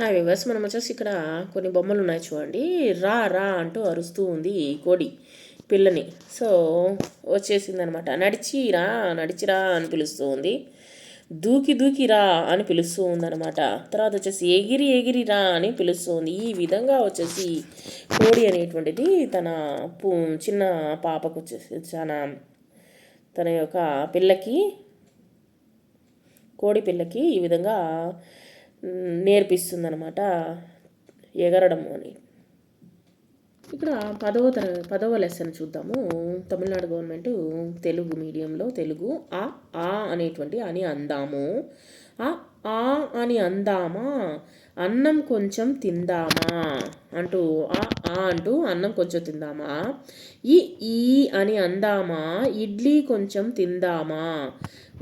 Hi viewers మనం వచ్చేసి ఇక్కడ కొన్ని బొమ్మలు ఉన్నాయి చూడండి. రా రా అంటూ అరుస్తూ ఉంది కోడి పిల్లని. సో వచ్చేసింది అనమాట నడిచిరా నడిచిరా అని పిలుస్తూ ఉంది. దూకి దూకి రా అని పిలుస్తూ ఉందన్నమాట తర్వాత వచ్చేసి ఎగిరి ఎగిరి రా అని పిలుస్తూ ఉంది. ఈ విధంగా వచ్చేసి కోడి అనేటువంటిది తన పూ చిన్న పాపకు వచ్చేసి చాలా తన యొక్క పిల్లకి కోడి పిల్లకి ఈ విధంగా నేర్పిస్తుందనమాట ఎగరడం అని. ఇక్కడ పదవ తర పదవ లెసన్ చూద్దాము. తమిళనాడు గవర్నమెంట్ తెలుగు మీడియంలో తెలుగు ఆ ఆ అనేటువంటి అని అందాము. ఆ ఆ అని అందామా? అన్నం కొంచెం తిందామా? అంటూ ఆ అంటూ అన్నం కొంచెం తిందామా? ఈ ఈ అని అందామా? ఇడ్లీ కొంచెం తిందామా?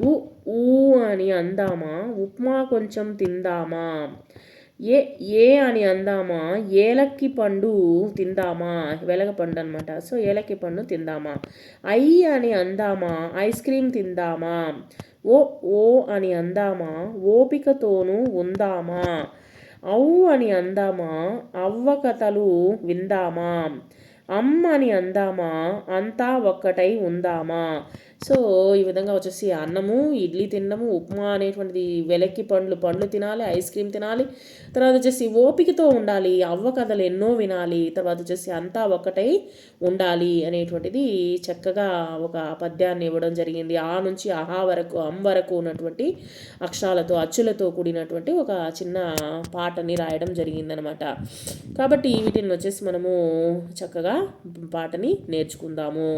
ఉ ఊ అని అందామా? ఉప్మా కొంచెం తిందామా? ఏ ఏ అని అందామా? ఏలక్కి పండు తిందామా? వెలగ పండు అనమాట సో ఏలక్కి పండు తిందామా? ఐ అని అందామా? ఐస్ క్రీమ్ తిందామా? ఓ ఓ అని అందామా? ఓపికతోనూ ఉందామా? అవు అని అందామా అవ్వ కథలు విందామా అమ్మ అని అందామా అంతా ఒక్కటై ఉందామా సో ఈ విధంగా వచ్చేసి అన్నము ఇడ్లీ తినడము ఉప్మా అనేటువంటిది వెలక్కి పండ్లు పండ్లు తినాలి ఐస్ క్రీమ్ తినాలి. తర్వాత వచ్చేసి ఓపికతో ఉండాలి అవ్వ కథలు ఎన్నో వినాలి తర్వాత వచ్చేసి అంతా ఒకటై ఉండాలి అనేటువంటిది చక్కగా ఒక పద్యాన్ని ఇవ్వడం జరిగింది. ఆ నుంచి అహా వరకు అం వరకు ఉన్నటువంటి అక్షరాలతో అచ్చులతో కూడినటువంటి ఒక చిన్న పాటని రాయడం జరిగిందనమాట. కాబట్టి వీటిని వచ్చేసి మనము చక్కగా పాటని నేర్చుకుందాము.